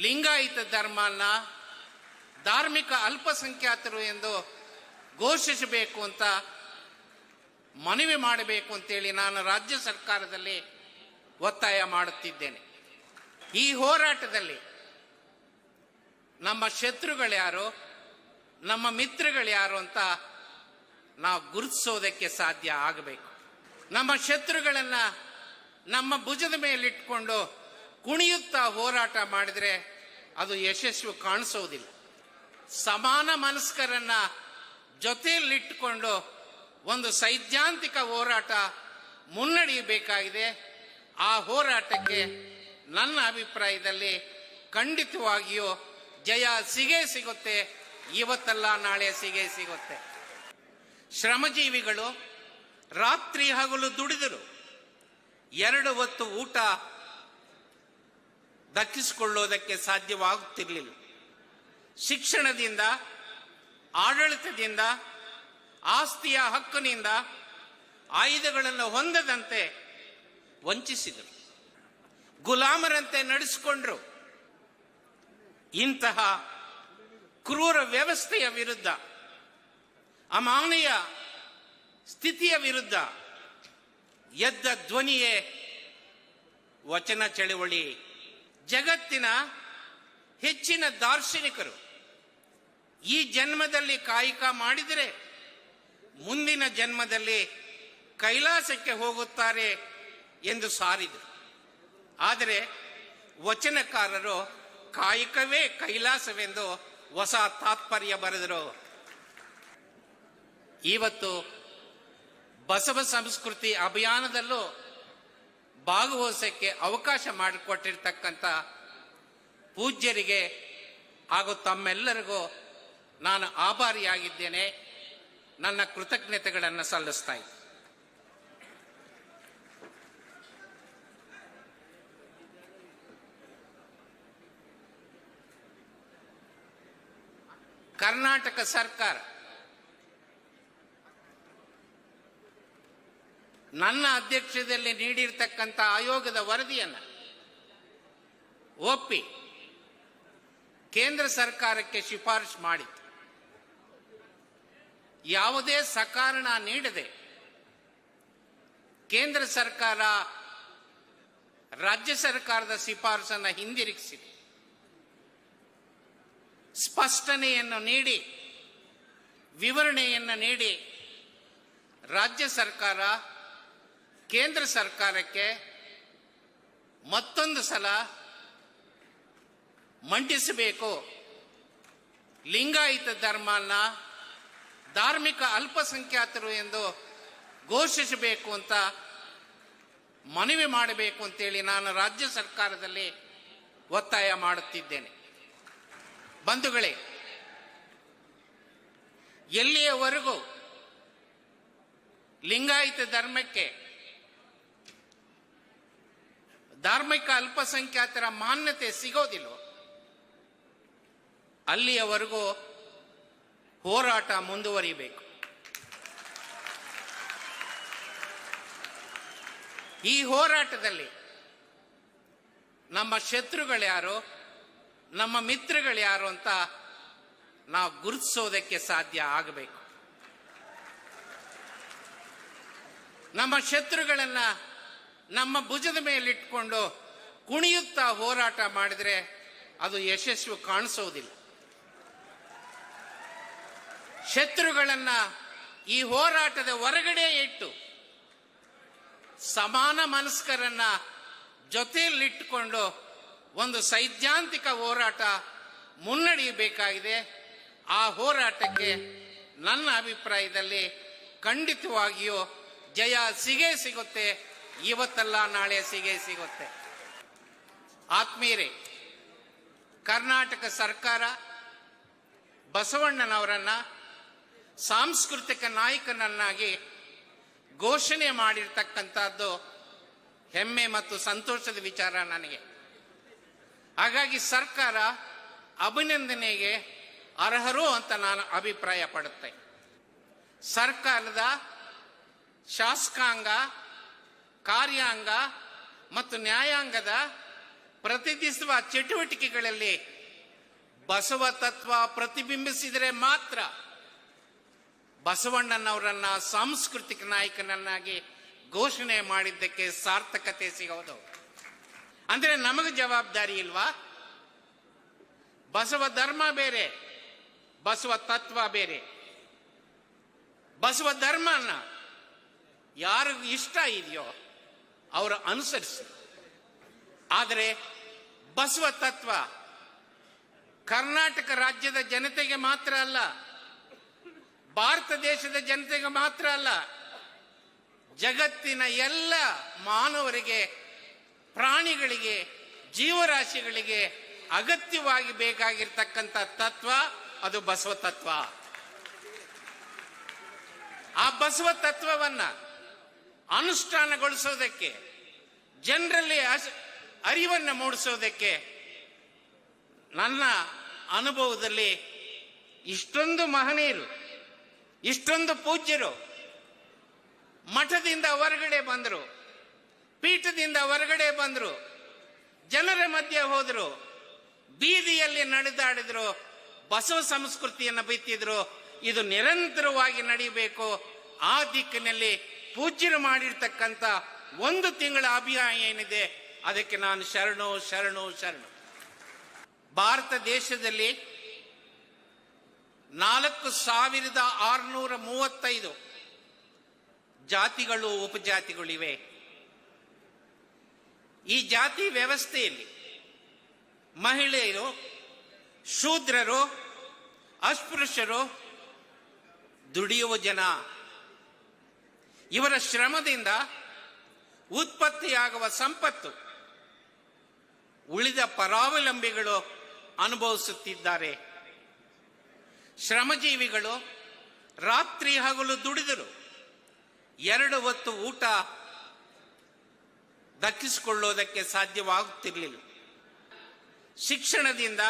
ಲಿಂಗಾಯತ ಧರ್ಮನ ಧಾರ್ಮಿಕ ಅಲ್ಪಸಂಖ್ಯಾತರು ಎಂದು ಘೋಷಿಸಬೇಕು ಅಂತ ಮನವಿ ಮಾಡಬೇಕು ಅಂತೇಳಿ ನಾನು ರಾಜ್ಯ ಸರ್ಕಾರದಲ್ಲಿ ಒತ್ತಾಯ ಮಾಡುತ್ತಿದ್ದೇನೆ. ಈ ಹೋರಾಟದಲ್ಲಿ ನಮ್ಮ ಶತ್ರುಗಳ್ಯಾರು ನಮ್ಮ ಮಿತ್ರಗಳ್ಯಾರು ಅಂತ ನಾವು ಗುರುತಿಸೋದಕ್ಕೆ ಸಾಧ್ಯ ಆಗಬೇಕು. ನಮ್ಮ ಶತ್ರುಗಳನ್ನ ನಮ್ಮ ಭುಜದ ಮೇಲಿಟ್ಕೊಂಡು ಕುಣಿಯುತ್ತಾ ಹೋರಾಟ ಮಾಡಿದರೆ ಅದು ಯಶಸ್ವಿ ಕಾಣಿಸೋದಿಲ್ಲ. ಸಮಾನ ಮನಸ್ಕರನ್ನ ಜೊತೆಯಲ್ಲಿಟ್ಟುಕೊಂಡು ಒಂದು ಸೈದ್ಧಾಂತಿಕ ಹೋರಾಟ ಮುನ್ನಡೆಯಬೇಕಾಗಿದೆ. ಆ ಹೋರಾಟಕ್ಕೆ ನನ್ನ ಅಭಿಪ್ರಾಯದಲ್ಲಿ ಖಂಡಿತವಾಗಿಯೂ ಜಯ ಸಿಗೇ ಸಿಗುತ್ತೆ, ಇವತ್ತಲ್ಲ ನಾಳೆ ಸಿಗೇ ಸಿಗುತ್ತೆ. ಶ್ರಮಜೀವಿಗಳು ರಾತ್ರಿ ಹಗಲು ದುಡಿದರು. ಎರಡು ಹೊತ್ತು ಊಟ ದಕ್ಕಿಸಿಕೊಳ್ಳೋದಕ್ಕೆ ಸಾಧ್ಯವಾಗುತ್ತಿರಲಿಲ್ಲ. ಶಿಕ್ಷಣದಿಂದ, ಆಡಳಿತದಿಂದ, ಆಸ್ತಿಯ ಹಕ್ಕಿನಿಂದ ಆಯುಧಗಳನ್ನು ಹೊಂದದಂತೆ ವಂಚಿಸಿದರು. ಗುಲಾಮರಂತೆ ನಡೆಸಿಕೊಂಡ್ರು. ಇಂತಹ ಕ್ರೂರ ವ್ಯವಸ್ಥೆಯ ವಿರುದ್ಧ ಅಮಾನಯ ಸ್ಥಿತಿಯ ವಿರುದ್ಧ ಎದ್ದ ಧ್ವನಿಯೇ ವಚನ ಚಳವಳಿ ಜಗತ್ತಿನ ಹೆಚ್ಚಿನ ದಾರ್ಶನಿಕರು ಈ ಜನ್ಮದಲ್ಲಿ ಕಾಯಕ ಮಾಡಿದರೆ ಮುಂದಿನ ಜನ್ಮದಲ್ಲಿ ಕೈಲಾಸಕ್ಕೆ ಹೋಗುತ್ತಾರೆ ಎಂದು ಸಾರಿದರು. ಆದರೆ ವಚನಕಾರರು ಕಾಯಕವೇ ಕೈಲಾಸವೆಂದು ಹೊಸ ತಾತ್ಪರ್ಯ ಬರೆದರು. ಇವತ್ತು ಬಸವ ಸಂಸ್ಕೃತಿ ಅಭಿಯಾನದಲ್ಲೂ ಭಾಗವಹಿಸಕ್ಕೆ ಅವಕಾಶ ಮಾಡಿಕೊಟ್ಟಿರ್ತಕ್ಕಂಥ ಪೂಜ್ಯರಿಗೆ ಹಾಗೂ ತಮ್ಮೆಲ್ಲರಿಗೂ ನಾನು ಆಭಾರಿಯಾಗಿದ್ದೇನೆ. ನನ್ನ ಕೃತಜ್ಞತೆಗಳನ್ನು ಸಲ್ಲಿಸ್ತಾ ಇದ್ದೀನಿ. ಕರ್ನಾಟಕ ಸರ್ಕಾರ ನನ್ನ ಅಧ್ಯಕ್ಷತೆಯಲ್ಲಿ ನೀಡಿರ್ತಕ್ಕಂಥ ಆಯೋಗದ ವರದಿಯನ್ನು ಒಪ್ಪಿ ಕೇಂದ್ರ ಸರ್ಕಾರಕ್ಕೆ ಶಿಫಾರಸು ಮಾಡಿತ್ತು. ಯಾವುದೇ ಸಕಾರಣ ನೀಡದೆ ಕೇಂದ್ರ ಸರ್ಕಾರ ರಾಜ್ಯ ಸರ್ಕಾರದ ಶಿಫಾರಸನ್ನು ಹಿಂದಿರುಗಿಸಿದೆ. ಸ್ಪಷ್ಟನೆಯನ್ನು ನೀಡಿ, ವಿವರಣೆಯನ್ನು ನೀಡಿ ರಾಜ್ಯ ಸರ್ಕಾರ ಕೇಂದ್ರ ಸರ್ಕಾರಕ್ಕೆ ಮತ್ತೊಂದು ಸಲ ಮಂಡಿಸಬೇಕು. ಲಿಂಗಾಯತ ಧರ್ಮನ ಧಾರ್ಮಿಕ ಅಲ್ಪಸಂಖ್ಯಾತರು ಎಂದು ಘೋಷಿಸಬೇಕು ಅಂತ ಮನವಿ ಮಾಡಬೇಕು ಅಂತೇಳಿ ನಾನು ರಾಜ್ಯ ಸರ್ಕಾರದಲ್ಲಿ ಒತ್ತಾಯ ಮಾಡುತ್ತಿದ್ದೇನೆ. ಬಂಧುಗಳೇ, ಎಲ್ಲಿಯವರೆಗೂ ಲಿಂಗಾಯತ ಧರ್ಮಕ್ಕೆ ಧಾರ್ಮಿಕ ಅಲ್ಪಸಂಖ್ಯಾತರ ಮಾನ್ಯತೆ ಸಿಗೋದಿಲ್ಲ. ಅಲ್ಲಿಯವರೆಗೂ ಹೋರಾಟ ಮುಂದುವರಿಬೇಕು. ಈ ಹೋರಾಟದಲ್ಲಿ ನಮ್ಮ ಶತ್ರುಗಳ್ಯಾರು ನಮ್ಮ ಮಿತ್ರಗಳ್ಯಾರು ಅಂತ ನಾವು ಗುರುತಿಸೋದಕ್ಕೆ ಸಾಧ್ಯ ಆಗಬೇಕು. ನಮ್ಮ ಶತ್ರುಗಳನ್ನ ನಮ್ಮ ಭುಜದ ಮೇಲಿಟ್ಕೊಂಡು ಕುಣಿಯುತ್ತಾ ಹೋರಾಟ ಮಾಡಿದ್ರೆ ಅದು ಯಶಸ್ವಿ ಕಾಣಿಸೋದಿಲ್ಲ. ಶತ್ರುಗಳನ್ನ ಈ ಹೋರಾಟದ ಹೊರಗಡೆ ಇಟ್ಟು ಸಮಾನ ಮನಸ್ಕರನ್ನ ಜೊತೆಯಲ್ಲಿಟ್ಟುಕೊಂಡು ಒಂದು ಸೈದ್ಧಾಂತಿಕ ಹೋರಾಟ ಮುನ್ನಡೆಯಬೇಕಾಗಿದೆ. ಆ ಹೋರಾಟಕ್ಕೆ ನನ್ನ ಅಭಿಪ್ರಾಯದಲ್ಲಿ ಖಂಡಿತವಾಗಿಯೂ ಜಯ ಸಿಗೇ ಸಿಗುತ್ತೆ. ಇವತ್ತಲ್ಲ, ನಾಳೆ ಸಿಗೇ ಸಿಗುತ್ತೆ. ಆತ್ಮೀಯರೇ, ಕರ್ನಾಟಕ ಸರ್ಕಾರ ಬಸವಣ್ಣನವರನ್ನ ಸಾಂಸ್ಕೃತಿಕ ನಾಯಕನನ್ನಾಗಿ ಘೋಷಣೆ ಮಾಡಿರ್ತಕ್ಕಂಥದ್ದು ಹೆಮ್ಮೆ ಮತ್ತು ಸಂತೋಷದ ವಿಚಾರ ನನಗೆ. ಹಾಗಾಗಿ ಸರ್ಕಾರ ಅಭಿನಂದನೆಗೆ ಅರ್ಹರು ಅಂತ ನಾನು ಅಭಿಪ್ರಾಯ ಪಡುತ್ತೆ ಸರ್ಕಾರದ ಶಾಸಕಾಂಗ ಕಾರ್ಯಾಂಗ ಮತ್ತು ನ್ಯಾಯಾಂಗದ ಪ್ರತಿನಿಧಿಸುವ ಚಟುವಟಿಕೆಗಳಲ್ಲಿ ಬಸವ ತತ್ವ ಪ್ರತಿಬಿಂಬಿಸಿದರೆ ಮಾತ್ರ ಬಸವಣ್ಣನವರನ್ನ ಸಾಂಸ್ಕೃತಿಕ ನಾಯಕನನ್ನಾಗಿ ಘೋಷಣೆ ಮಾಡಿದ್ದಕ್ಕೆ ಸಾರ್ಥಕತೆ ಸಿಗೋದು. ಅಂದ್ರೆ ನಮಗೆ ಜವಾಬ್ದಾರಿ ಇಲ್ವಾ? ಬಸವ ಧರ್ಮ ಬೇರೆ, ಬಸವ ತತ್ವ ಬೇರೆ. ಬಸವ ಧರ್ಮನ ಯಾರಿಗೂ ಇಷ್ಟ ಇದೆಯೋ ಅವರು ಅನುಸರಿಸಿ. ಆದರೆ ಬಸವ ತತ್ವ ಕರ್ನಾಟಕ ರಾಜ್ಯದ ಜನತೆಗೆ ಮಾತ್ರ ಅಲ್ಲ, ಭಾರತ ದೇಶದ ಜನತೆಗೆ ಮಾತ್ರ ಅಲ್ಲ, ಜಗತ್ತಿನ ಎಲ್ಲ ಮಾನವರಿಗೆ, ಪ್ರಾಣಿಗಳಿಗೆ, ಜೀವರಾಶಿಗಳಿಗೆ ಅಗತ್ಯವಾಗಿ ಬೇಕಾಗಿರ್ತಕ್ಕಂಥ ತತ್ವ ಅದು ಬಸವ ತತ್ವ. ಆ ಬಸವ ತತ್ವವನ್ನ ಅನುಷ್ಠಾನಗೊಳಿಸೋದಕ್ಕೆ, ಜನರಲ್ಲಿ ಅರಿವನ್ನು ಮೂಡಿಸೋದಕ್ಕೆ ನನ್ನ ಅನುಭವದಲ್ಲಿ ಇಷ್ಟೊಂದು ಮಹನೀಯರು, ಇಷ್ಟೊಂದು ಪೂಜ್ಯರು ಮಠದಿಂದ ಹೊರಗಡೆ ಬಂದರು, ಪೀಠದಿಂದ ಹೊರಗಡೆ ಬಂದರು, ಜನರ ಮಧ್ಯೆ ಹೋದರು, ಬೀದಿಯಲ್ಲಿ ನಡೆದಾಡಿದ್ರು, ಬಸವ ಸಂಸ್ಕೃತಿಯನ್ನು ಬಿತ್ತಿದ್ರು, ಇದು ನಿರಂತರವಾಗಿ ನಡೆಯಬೇಕು ಆ ದಿಕ್ಕಿನಲ್ಲಿ ಪೂಜ್ಯರು ಮಾಡಿರ್ತಕ್ಕಂಥ ಒಂದು ತಿಂಗಳ ಅಭಿಯಾನ ಏನಿದೆ, ಅದಕ್ಕೆ ನಾನು ಶರಣು ಶರಣು ಶರಣು. ಭಾರತ ದೇಶದಲ್ಲಿ ನಾಲ್ಕು ಸಾವಿರದ ಆರುನೂರ ಮೂವತ್ತೈದು ಜಾತಿಗಳು, ಉಪಜಾತಿಗಳಿವೆ. ಈ ಜಾತಿ ವ್ಯವಸ್ಥೆಯಲ್ಲಿ ಮಹಿಳೆಯರು, ಶೂದ್ರರು, ಅಸ್ಪೃಶ್ಯರು ದುಡಿಯುವ ಜನ. ಇವರ ಶ್ರಮದಿಂದ ಉತ್ಪತ್ತಿಯಾಗುವ ಸಂಪತ್ತು ಉಳಿದ ಪರಾವಲಂಬಿಗಳು ಅನುಭವಿಸುತ್ತಿದ್ದಾರೆ. ಶ್ರಮಜೀವಿಗಳು ರಾತ್ರಿ ಹಗಲು ದುಡಿದರು. ಎರಡು ಹೊತ್ತು ಊಟ ದಕ್ಕಿಸಿಕೊಳ್ಳೋದಕ್ಕೆ ಸಾಧ್ಯವಾಗುತ್ತಿರಲಿಲ್ಲ. ಶಿಕ್ಷಣದಿಂದ,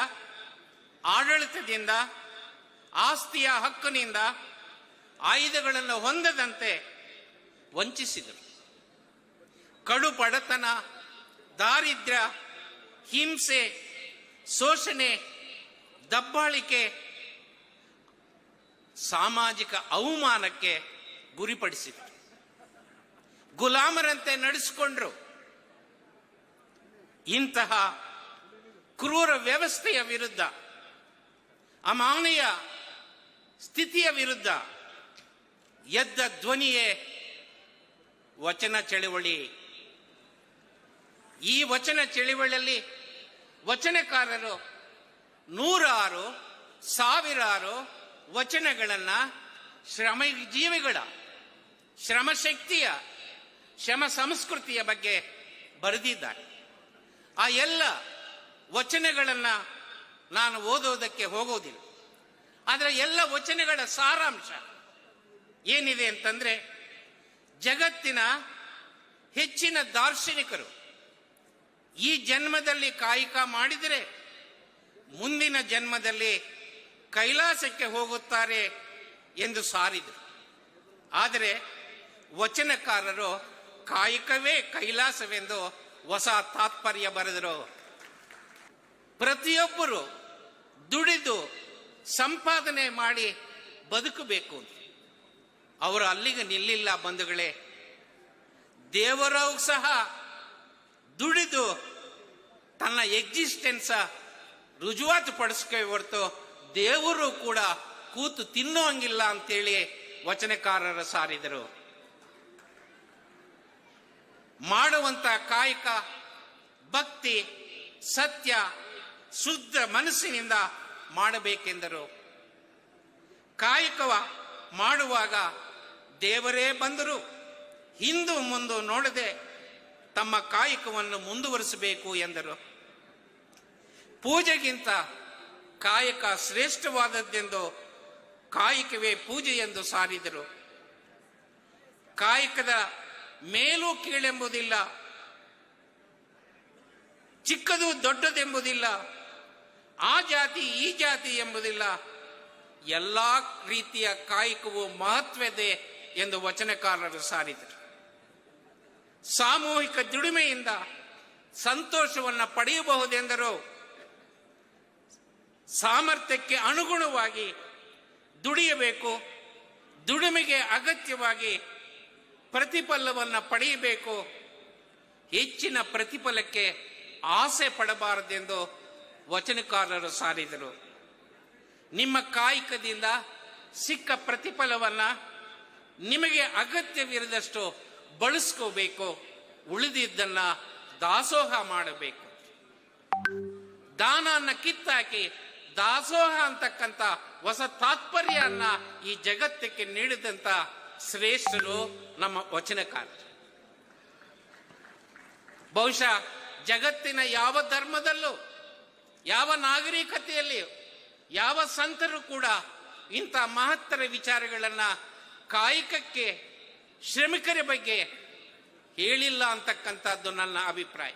ಆಡಳಿತದಿಂದ, ಆಸ್ತಿಯ ಹಕ್ಕಿನಿಂದ, ಆಯುಧಗಳನ್ನು ಹೊಂದದಂತೆ ವಂಚಿಸಿದರು. ಕಡು ಬಡತನ ದಾರಿದ್ರ್ಯ, ಹಿಂಸೆ, ಶೋಷಣೆ, ದಬ್ಬಾಳಿಕೆ, ಸಾಮಾಜಿಕ ಅವಮಾನಕ್ಕೆ ಗುರಿಪಡಿಸಿದರು. ಗುಲಾಮರಂತೆ ನಡೆಸಿಕೊಂಡ್ರು. ಇಂತಹ ಕ್ರೂರ ವ್ಯವಸ್ಥೆಯ ವಿರುದ್ಧ ಅಮಾನೀಯ ಸ್ಥಿತಿಯ ವಿರುದ್ಧ ಎದ್ದ ಧ್ವನಿಯೇ ವಚನ ಚಳುವಳಿ. ಈ ವಚನ ಚಳುವಳಿಯಲ್ಲಿ ವಚನಕಾರರು ನೂರಾರು, ಸಾವಿರಾರು ವಚನಗಳನ್ನು ಶ್ರಮ ಜೀವಿಗಳ, ಶ್ರಮಶಕ್ತಿಯ, ಶ್ರಮ ಸಂಸ್ಕೃತಿಯ ಬಗ್ಗೆ ಬರೆದಿದ್ದಾರೆ. ಆ ಎಲ್ಲ ವಚನಗಳನ್ನು ನಾನು ಓದೋದಕ್ಕೆ ಹೋಗೋದಿಲ್ಲ. ಆದರೆ ಎಲ್ಲ ವಚನಗಳ ಸಾರಾಂಶ ಏನಿದೆ ಅಂತಂದ್ರೆ ಜಗತ್ತಿನ ಹೆಚ್ಚಿನ ದಾರ್ಶನಿಕರು ಈ ಜನ್ಮದಲ್ಲಿ ಕಾಯಕ ಮಾಡಿದರೆ ಮುಂದಿನ ಜನ್ಮದಲ್ಲಿ ಕೈಲಾಸಕ್ಕೆ ಹೋಗುತ್ತಾರೆ ಎಂದು ಸಾರಿದರು. ಆದರೆ ವಚನಕಾರರು ಕಾಯಕವೇ ಕೈಲಾಸವೆಂದು ಹೊಸ ತಾತ್ಪರ್ಯ ಬರೆದರು. ಪ್ರತಿಯೊಬ್ಬರು ದುಡಿದು ಸಂಪಾದನೆ ಮಾಡಿ ಬದುಕಬೇಕು ಅಂತ. ಅವರು ಅಲ್ಲಿಗೆ ನಿಲ್ಲಿಲ್ಲ ಬಂಧುಗಳೇ. ದೇವರು ಸಹ ದುಡಿದು ತನ್ನ ಎಕ್ಸಿಸ್ಟೆನ್ಸ ರುಜುವಾತು ಪಡಿಸ್ಕೊ ಹೊರತು ದೇವರು ಕೂಡ ಕೂತು ತಿನ್ನುವಂಗಿಲ್ಲ ಅಂತೇಳಿ ವಚನಕಾರರ ಸಾರಿದರು. ಮಾಡುವಂತ ಕಾಯಕ ಭಕ್ತಿ ಸತ್ಯ ಶುದ್ಧ ಮನಸ್ಸಿನಿಂದ ಮಾಡಬೇಕೆಂದರು. ಕಾಯಕವ ಮಾಡುವಾಗ ದೇವರೇ ಬಂದರು. ಹಿಂದು ಮುಂದು ನೋಡದೆ ತಮ್ಮ ಕಾಯಕವನ್ನು ಮುಂದುವರಿಸಬೇಕು ಎಂದರು. ಪೂಜೆಗಿಂತ ಕಾಯಕ ಶ್ರೇಷ್ಠವಾದದ್ದೆಂದು ಕಾಯಕವೇ ಪೂಜೆ ಎಂದು ಸಾರಿದರು. ಕಾಯಕದ ಮೇಲೂ ಕೀಳೆಂಬುದಿಲ್ಲ, ಚಿಕ್ಕದು ದೊಡ್ಡದೆಂಬುದಿಲ್ಲ, ಆ ಜಾತಿ ಈ ಜಾತಿ ಎಂಬುದಿಲ್ಲ. ಎಲ್ಲಾ ರೀತಿಯ ಕಾಯಕವು ಮಹತ್ವದೆ ಎಂದು ವಚನಕಾರರು ಸಾರಿದರು. ಸಾಮೂಹಿಕ ದುಡಿಮೆಯಿಂದ ಸಂತೋಷವನ್ನು ಪಡೆಯಬಹುದೆಂದರು. ಸಾಮರ್ಥ್ಯಕ್ಕೆ ಅನುಗುಣವಾಗಿ ದುಡಿಯಬೇಕು, ದುಡಿಮೆಗೆ ಅಗತ್ಯವಾಗಿ ಪ್ರತಿಫಲವನ್ನು ಪಡೆಯಬೇಕು, ಹೆಚ್ಚಿನ ಪ್ರತಿಫಲಕ್ಕೆ ಆಸೆ ಪಡಬಾರದೆಂದು ವಚನಕಾರರು ಸಾರಿದರು. ನಿಮ್ಮ ಕಾಯಕದಿಂದ ಸಿಕ್ಕ ಪ್ರತಿಫಲವನ್ನ ನಿಮಗೆ ಅಗತ್ಯವಿರದಷ್ಟು ಬಳಸ್ಕೋಬೇಕು, ಉಳಿದಿದ್ದನ್ನ ದಾಸೋಹ ಮಾಡಬೇಕು. ದಾನನ್ನ ಕಿತ್ತಾಕಿ ದಾಸೋಹ ಅಂತಕ್ಕಂಥ ಹೊಸ ತಾತ್ಪರ್ಯನ್ನ ಈ ಜಗತ್ತಕ್ಕೆ ನೀಡಿದಂತ ಶ್ರೇಷ್ಠರು ನಮ್ಮ ವಚನಕಾರ ಬಹುಶಃ ಜಗತ್ತಿನ ಯಾವ ಧರ್ಮದಲ್ಲೂ, ಯಾವ ನಾಗರಿಕತೆಯಲ್ಲಿ, ಯಾವ ಸಂತರು ಕೂಡ ಇಂಥ ಮಹತ್ತರ ವಿಚಾರಗಳನ್ನ ಕಾಯಕಕ್ಕೆ ಶ್ರಮಿಕರ ಬಗ್ಗೆ ಹೇಳಿಲ್ಲ ಅಂತಕ್ಕಂಥದ್ದು ನನ್ನ ಅಭಿಪ್ರಾಯ.